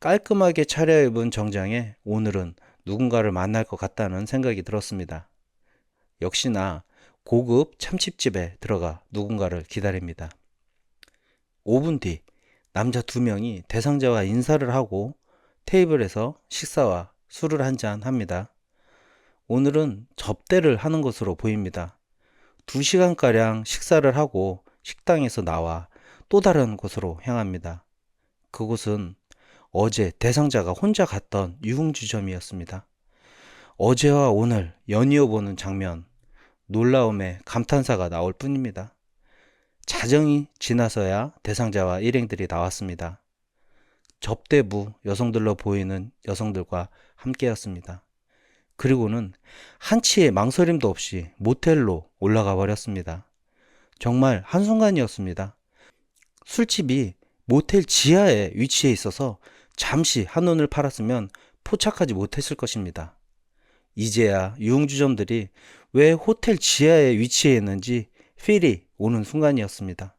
깔끔하게 차려입은 정장에 오늘은 누군가를 만날 것 같다는 생각이 들었습니다. 역시나 고급 참칩집에 들어가 누군가를 기다립니다. 5분 뒤 남자 두 명이 대상자와 인사를 하고 테이블에서 식사와 술을 한 잔 합니다. 오늘은 접대를 하는 것으로 보입니다. 두 시간가량 식사를 하고 식당에서 나와 또 다른 곳으로 향합니다. 그곳은 어제 대상자가 혼자 갔던 유흥주점이었습니다. 어제와 오늘 연이어 보는 장면, 놀라움에 감탄사가 나올 뿐입니다. 자정이 지나서야 대상자와 일행들이 나왔습니다. 접대부 여성들로 보이는 여성들과 함께였습니다. 그리고는 한치의 망설임도 없이 모텔로 올라가 버렸습니다. 정말 한순간이었습니다. 술집이 모텔 지하에 위치해 있어서 잠시 한눈을 팔았으면 포착하지 못했을 것입니다. 이제야 유흥주점들이 왜 호텔 지하에 위치해 있는지 필이 오는 순간이었습니다.